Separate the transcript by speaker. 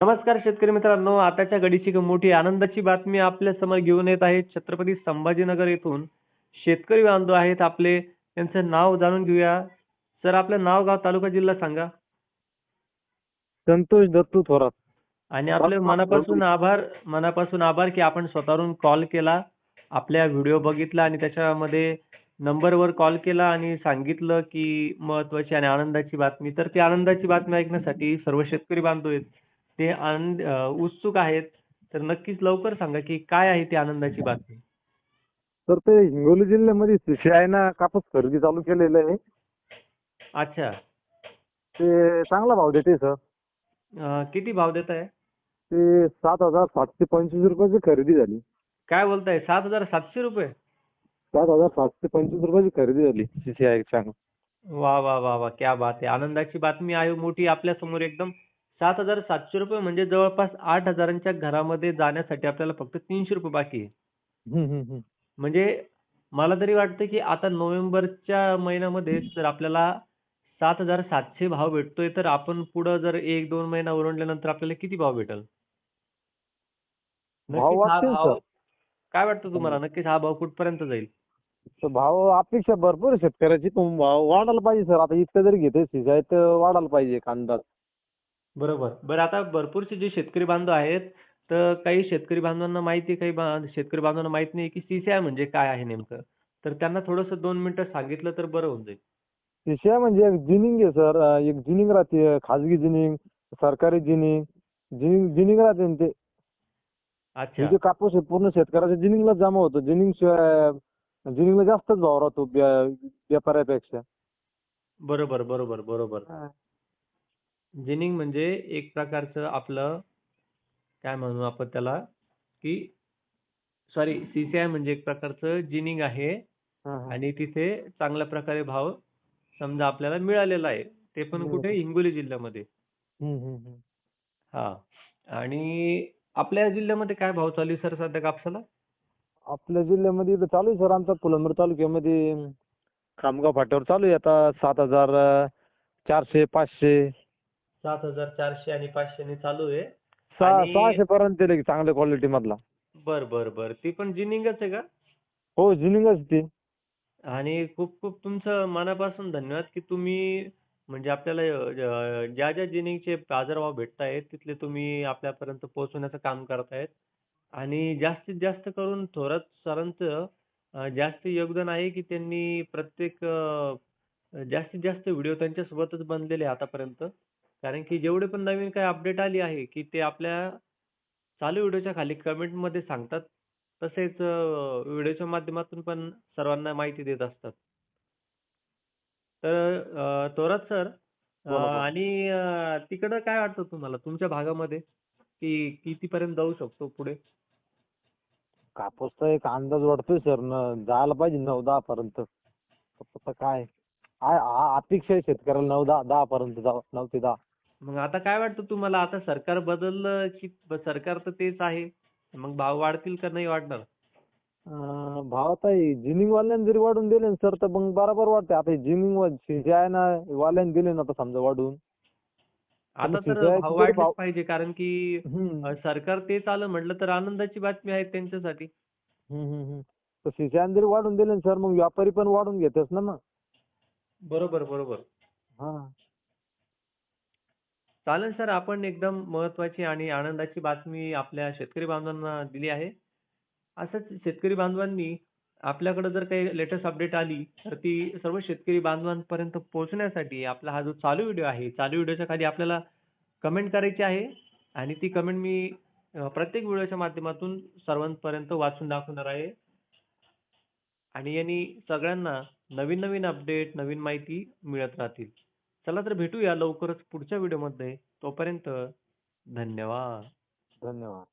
Speaker 1: नमस्कार शेतकरी मित्रांनो आताच्या घडीची एक मोठी आनंदाची बातमी आपल्यासमोर घेऊन येत आहे. छत्रपती संभाजीनगर येथून शेतकरी बांधव आहेत आपले. त्यांचं नाव जाणून घेऊया. सर आपलं नाव गाव तालुका जिल्हा सांगा.
Speaker 2: संतोष दत्तू थोरात.
Speaker 1: आणि आपले मनापासून आभार मनापासून आभार की आपण स्वतःहून कॉल केला. आपल्या व्हिडिओ बघितला आणि त्याच्यामध्ये नंबरवर कॉल केला आणि सांगितलं की महत्वाची आणि आनंदाची बातमी. तर ती आनंदाची बातमी ऐकण्यासाठी सर्व शेतकरी बांधव आहेत ते आनंद उत्सुक आहेत. तर नक्कीच लवकर सांगा की काय आहे ती आनंदाची बातमी?
Speaker 2: तर ते हिंगोली जिल्ह्यामध्ये सीसीआय ना कापूस खरेदी चालू केलेलं आहे.
Speaker 1: अच्छा.
Speaker 2: ते चांगला भाव देते सर.
Speaker 1: अं, किती भाव देत आहे?
Speaker 2: ते सात हजार सातशे पंचवीस रुपयाची खरेदी झाली.
Speaker 1: काय बोलताय? सात हजार सातशे रुपये?
Speaker 2: सात हजार सातशे पंचवीस रुपयाची खरेदी झाली सीसीआय चांगलं
Speaker 1: वा वा वा वा. क्या बात आहे. आनंदाची बातमी आहे. मोठी आपल्यासमोर एकदम सात हजार सातशे रुपये म्हणजे जवळपास आठ हजारांच्या घरामध्ये जाण्यासाठी आपल्याला फक्त तीनशे रुपये बाकी आहे.
Speaker 2: हम्म.
Speaker 1: म्हणजे मला तरी वाटतं की आता नोव्हेंबरच्या महिन्यामध्ये जर आपल्याला सात हजार सातशे भाव भेटतोय तर आपण पुढं जर एक दोन महिना ओरंडल्यानंतर आपल्याला किती भाव भेटेल?
Speaker 2: भाव
Speaker 1: नक्कीच हा
Speaker 2: वाढतील,
Speaker 1: भाव
Speaker 2: सर.
Speaker 1: काय वाटतं तुम्हाला? नक्कीच हा भाव कुठपर्यंत जाईल?
Speaker 2: तर भाव अपेक्षा भरपूर आहे शेतकऱ्याची. पण भाव वाढायला पाहिजे सर. आता इतकं जरी घेते सीसीआय तर वाढायला पाहिजे एक अंदाज.
Speaker 1: बरोबर. बरं आता भरपूरसे जे शेतकरी बांधव आहेत तर काही शेतकरी बांधवांना माहिती आहे काही बा- शेतकरी बांधवांना माहीत नाही की सीसीआय म्हणजे काय आहे नेमकं? तर त्यांना थोडंसं दोन मिनिटं सांगितलं तर बरं होऊन जाईल.
Speaker 2: सीसीआय म्हणजे एक जिनिंग आहे सर. एक जिनिंग राहते खाजगी जिनिंग सरकारी जिनिंग जिनिंग जिनिंग राहते ना ते.
Speaker 1: अच्छा.
Speaker 2: जे कापूस आहे पूर्ण शेतकऱ्याच्या जिनिंगला जमा होतो. जिनिंग शिवाय जिनिंगला जास्तच भाव राहतो व्या- व्यापाऱ्यापेक्षा.
Speaker 1: बरोबर बरोबर बरोबर. जिनिंग म्हणजे एक प्रकारचं आपलं काय म्हणू आपण त्याला की सॉरी सीसीआय म्हणजे एक प्रकारचं जिनिंग आहे. आणि तिथे चांगल्या प्रकारे भाव समजा आपल्याला मिळालेला आहे. ते पण. कुठे? हिंगोली जिल्ह्यामध्ये. हा. आणि आपल्या जिल्ह्यामध्ये काय भाव चालू आहे सर सध्या कापसाला?
Speaker 2: आपल्या जिल्ह्यामध्ये इथं चालू आहे सर. आमचा पुलंबर तालुक्यामध्ये खामगाव फाट्यावर चालू आहे. आता सात हजार चारशे पाचशे
Speaker 1: सात हजार चारशे आणि पाचशे चालू आहे.
Speaker 2: सहा
Speaker 1: आणि-
Speaker 2: सहाशे पर्यंत चांगल्या क्वालिटी मधला.
Speaker 1: बर बर बर. ती पण जिनिंगच आहे का?
Speaker 2: हो जिनिंगच ती.
Speaker 1: आणि खूप खूप तुमचं मनापासून धन्यवाद की तुम्ही म्हणजे आपल्याला अं, ज्या ज्या जिनिंगचे बाजारभाव भेटतायत तिथले तुम्ही आपल्यापर्यंत पोहोचवण्याचं काम करतायत. आणि जास्तीत जास्त करून थोरात सरांचं अं, जास्त योगदान आहे की त्यांनी प्रत्येक अं, जास्तीत जास्त व्हिडिओ त्यांच्यासोबतच बनलेले आहे आतापर्यंत. कारण की जेवढे पण नवीन काही अपडेट आली आहे की ते आपल्या चालू व्हिडिओच्या खाली कमेंटमध्ये सांगतात. तसेच व्हिडिओच्या माध्यमातून पण सर्वांना माहिती देत असतात. तर अं, थोरात सर. आणि अं, तिकडं काय वाटतं तुम्हाला? तुमच्या भागामध्ये? की कितीपर्यंत जाऊ शकतो पुढे?
Speaker 2: कापूसचा एक अंदाज वाढतोय सर. न जायला पाहिजे नऊ दहा पर्यंत आता काय? आ- आ- अपेक्षा आहे शेतकऱ्याला नऊ दहा दहा पर्यंत जावं नऊ ते दहा.
Speaker 1: मग आता काय वाटतं तुम्हाला? आता सरकार बदललं की सरकार तर तेच आहे. मग भाव वाढतील का नाही वाढणार
Speaker 2: अं, भाव आता जिनिंग वाल्याने जरी वाढून दिले ना सर तर मग बरोबर वाटते आता जिनिंग जे आहे ना वाल्याने दिले ना आता समजा वाढून.
Speaker 1: आता तर भाव वाढलेच
Speaker 2: भाव-
Speaker 1: पाहिजे कारण की
Speaker 2: हम्म.
Speaker 1: अं, सरकार तेच आलं म्हटलं तर आनंदाची बातमी आहे त्यांच्यासाठी.
Speaker 2: हम्म, हम्म, हम्म. तर सिंचाईने जरी वाढून दिले ना सर मग व्यापारी पण वाढून घेतेच ना मग.
Speaker 1: बरोबर बरोबर.
Speaker 2: हा.
Speaker 1: चालेल सर आपण एकदम महत्वाची आणि आनंदाची बातमी आपल्या शेतकरी बांधवांना दिली आहे. असंच शेतकरी बांधवांनी आपल्याकडे जर काही लेटेस्ट अपडेट आली तर ती सर्व शेतकरी बांधवांपर्यंत पोहोचण्यासाठी आपला हा जो चालू व्हिडिओ आहे चालू व्हिडिओच्या खाली आपल्याला कमेंट करायची आहे. आणि ती कमेंट मी अं, प्रत्येक व्हिडिओच्या माध्यमातून सर्वांपर्यंत वाचून दाखवणार आहे. आणि यांनी सगळ्यांना नवीन नवीन अपडेट नवीन माहिती मिळत राहतील. चला तर भेटूया लवकरच पुढच्या व्हिडिओमध्ये तोपर्यंत धन्यवाद.
Speaker 2: धन्यवाद.